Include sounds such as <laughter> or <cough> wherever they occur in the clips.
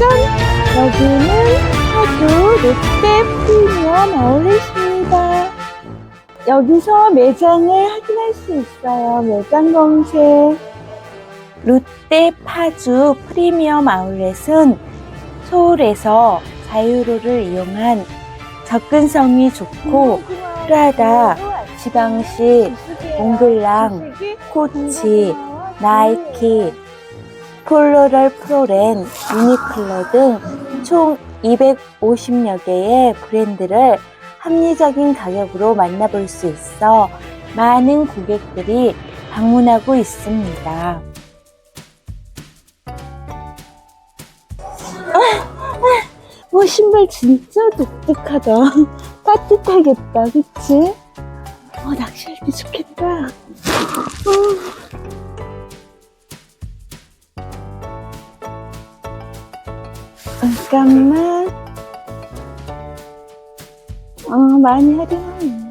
짠! 여기는 파주 롯데 프리미엄 아울렛입니다. 여기서 매장을 확인할 수 있어요. 매장 검색. 롯데 파주 프리미엄 아울렛은 서울에서 자유로를 이용한 접근성이 좋고 프라다, 지방시, 몽글랑, 코치, 나이키, 폴로럴 프로렌, 유니클로 등 총 250여 개의 브랜드를 합리적인 가격으로 만나볼 수 있어 많은 고객들이 방문하고 있습니다. 와, 신발 진짜 독특하다. <laughs> 따뜻하겠다, 그치? 어, 낚시할 때 좋겠다. 어. 잠깐만. 어, 많이 할인하네.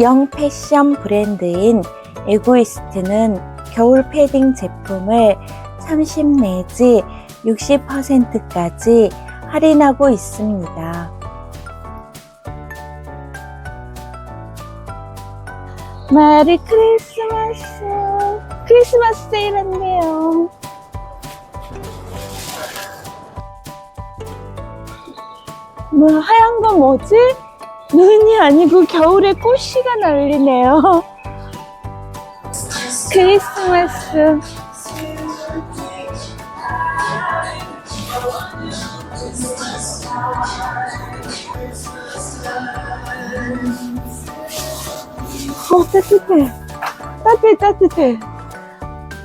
영 패션 브랜드인 에고이스트는 겨울 패딩 제품을 30 내지 60%까지 할인하고 있습니다. 메리 크리스마스! 크리스마스 세일한대요. 뭐야, 하얀 건 뭐지? 눈이 아니고 겨울에 꽃씨가 날리네요. <laughs> 크리스마스. 어, 따뜻해. 따뜻해, 따뜻해.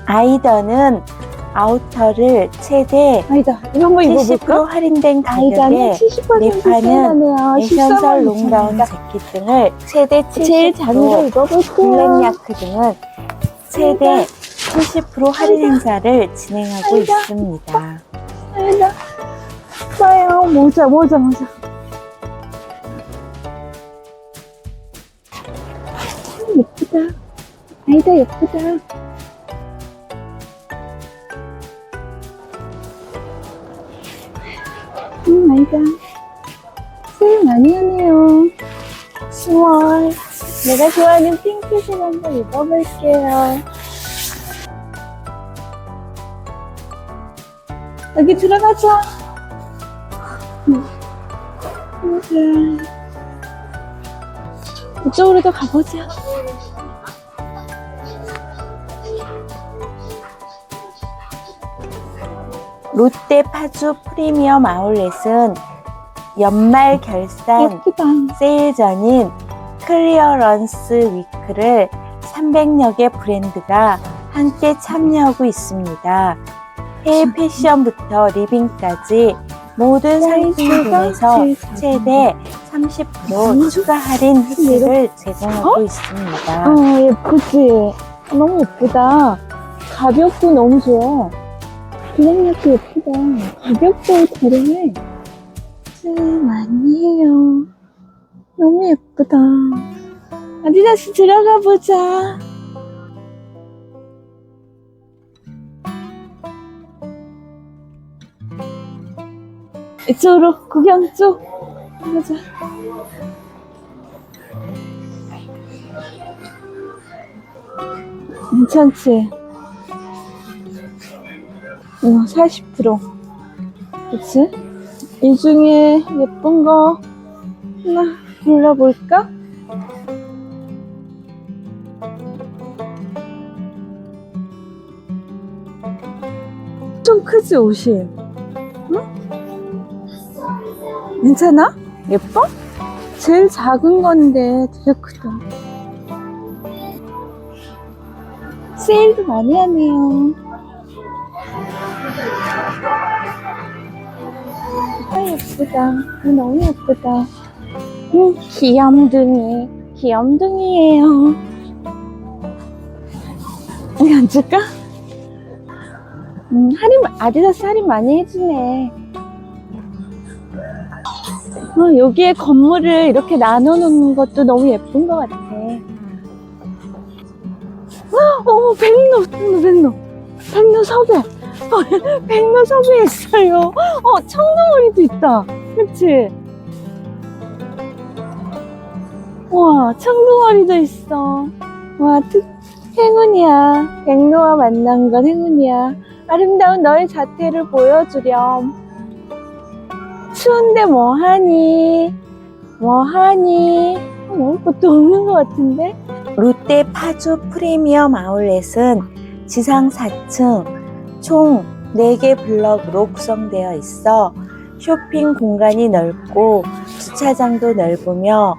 아이더는 아우터를 최대 아니다. 이거 한번 70% 입어볼까? 할인된 아이다는 가격에 70% 립하는 세일하네요. 에센셜 14만 롱다운 6천원. 재킷 등을 최대 70% 제일 작은 거 입어볼게요. 블랙야크 등은 최대 70% 할인 행사를 진행하고 아이다. 있습니다. 아이다. 봐요. 모자, 모자, 모자. 예쁘다. 아이다, 예쁘다. 음, 아이다. 세일 많이 하네요. 10월. 내가 좋아하는 핑크색 한번 입어볼게요. 여기 들어가자. 보자. 이쪽으로 도 가보자. 롯데 파주 프리미엄 아울렛은 연말 결산 예쁘다. 세일 전인 클리어런스 위크를 300여 개 브랜드가 함께 참여하고 있습니다. 해외 패션부터 리빙까지 모든 상품 중에서 제일 작은 최대 30% 추가 할인 혜택을 제공하고 있습니다. 어, 예쁘지? 너무 예쁘다. 가볍고 너무 좋아. 블랙야크 예쁘다. 가볍고 저렴해. 많이 해요. 너무 예쁘다. 아디다스 들어가 보자. 이쪽으로 구경 쪽 가자. 괜찮지? 어, 40%. 그치? 이 중에 예쁜 거 하나 골라볼까? 좀 크지, 옷이? 괜찮아? 예뻐? 제일 작은 건데 되게 크다. 세일도 많이 하네요. 아, 예쁘다. 아, 너무 예쁘다. 음, 귀염둥이. 귀염둥이에요. 여기 앉을까? 음, 할인, 아디다스 할인 많이 해주네. 어, 여기에 건물을 이렇게 나눠 놓는 것도 너무 예쁜 것 같아. 어, 백로, 백로, 백로. 섭외. 어, <laughs> 백로 섭외했어요. 어, 청동오리도 있다. 그치? 와, 청동오리도 있어. 와, 특, 행운이야. 백로와 만난 건 행운이야. 아름다운 너의 자태를 보여주렴. 추운데 뭐하니? 뭐하니? 어, 것도 없는 것 같은데? 롯데 파주 프리미엄 아울렛은 지상 4층 총 4개 블럭으로 구성되어 있어 쇼핑 공간이 넓고 주차장도 넓으며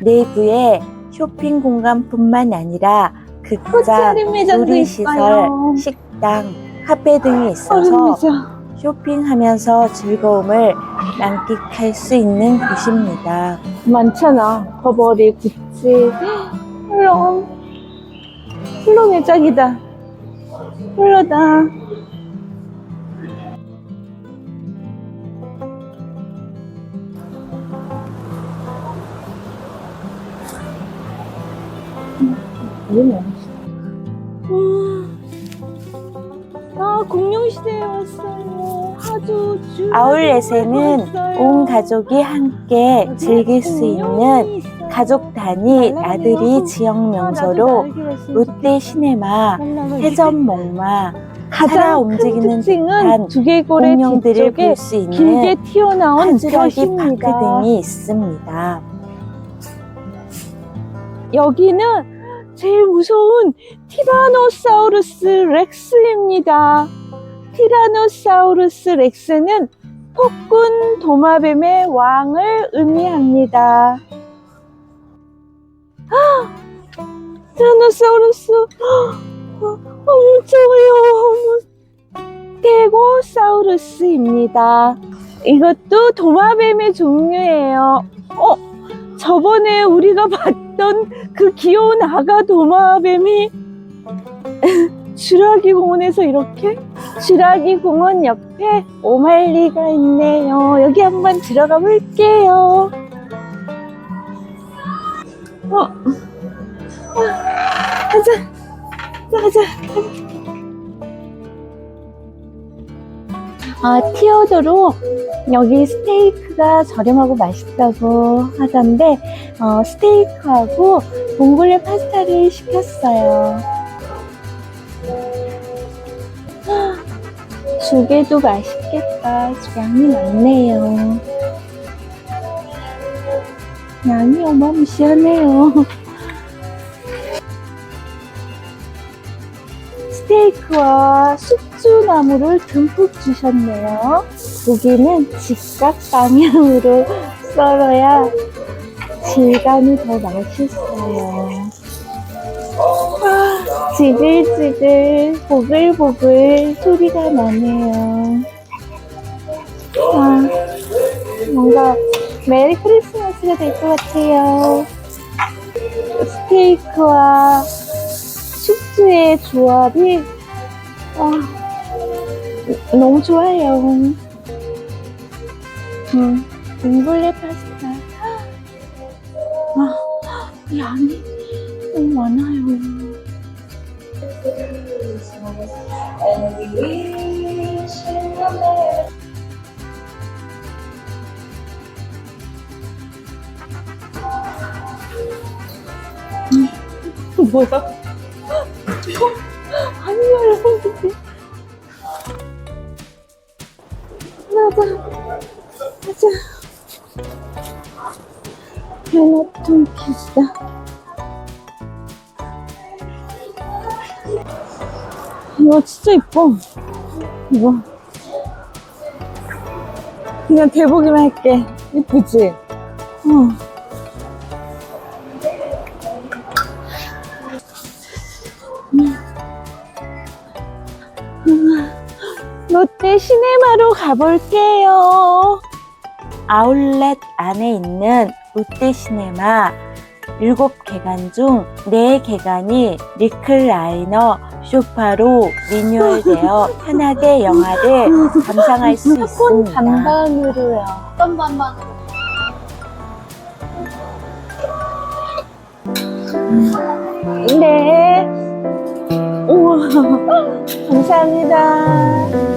내부에 쇼핑 공간뿐만 아니라 극장, 놀이시설. 식당, 카페 등이 있어서. 쇼핑하면서 즐거움을 만끽할 수 있는 곳입니다. 많잖아. 버버리, 구찌, 훌렁. 훌렁 매장이다. 훌러다. 뭐냐? 아울렛에는 온 가족이 함께 즐길 수 있는 가족 단위 나들이 지역 명소로 롯데 시네마, 해전 목마, 가장 움직이는 듯한 두개골의 공룡들을 볼 수 있는 길게 튀어나온 파주라기 파크. 등이 있습니다. 여기는 제일 무서운 티라노사우루스 렉스입니다. 티라노사우루스 렉스는 폭군 도마뱀의 왕을 의미합니다. 아! 티라노사우루스 어, 어, 무서워요. 테고사우루스입니다. 이것도 도마뱀의 종류예요. 어, 저번에 우리가 봤던 그 귀여운 아가 도마뱀이 <laughs> 쥐라기 공원에서 이렇게 쥐라기 공원 옆에 오말리가 있네요. 여기 한번 들어가 볼게요. 어, 가자, 가자, 가자. 아, 티오도로 여기 스테이크가 저렴하고 맛있다고 하던데 어, 스테이크하고 봉골레 파스타를 시켰어요. 조개도 맛있겠다. 양이 많네요. 양이 어마무시하네요. <laughs> 스테이크와 숙주나물을 듬뿍 주셨네요. 고기는 직각 방향으로 <laughs> 썰어야 질감이 더 맛있어요. 아, 지글지글, 보글보글 소리가 나네요. 아, 뭔가 메리 크리스마스가 될 것 같아요. 스테이크와 숙주의 조합이 아, 너무 좋아요. 음, 인블레 파스타. 아, 양이 너무 많아요. 음, 뭐야? 아니야, 여러분들. 가자, 가자. 헤너톤 이거 진짜 이뻐. 이거. 그냥 대보기만 할게. 이쁘지? 어. 롯데 시네마로 가볼게요. 아울렛 안에 있는 롯데 시네마 7개관 중 4개관이 리클라이너 쇼파로 리뉴얼되어 편하게 영화를 감상할 수 있습니다. 반반으로요. 어떤 반반으로? 네. 우와. <laughs> 감사합니다.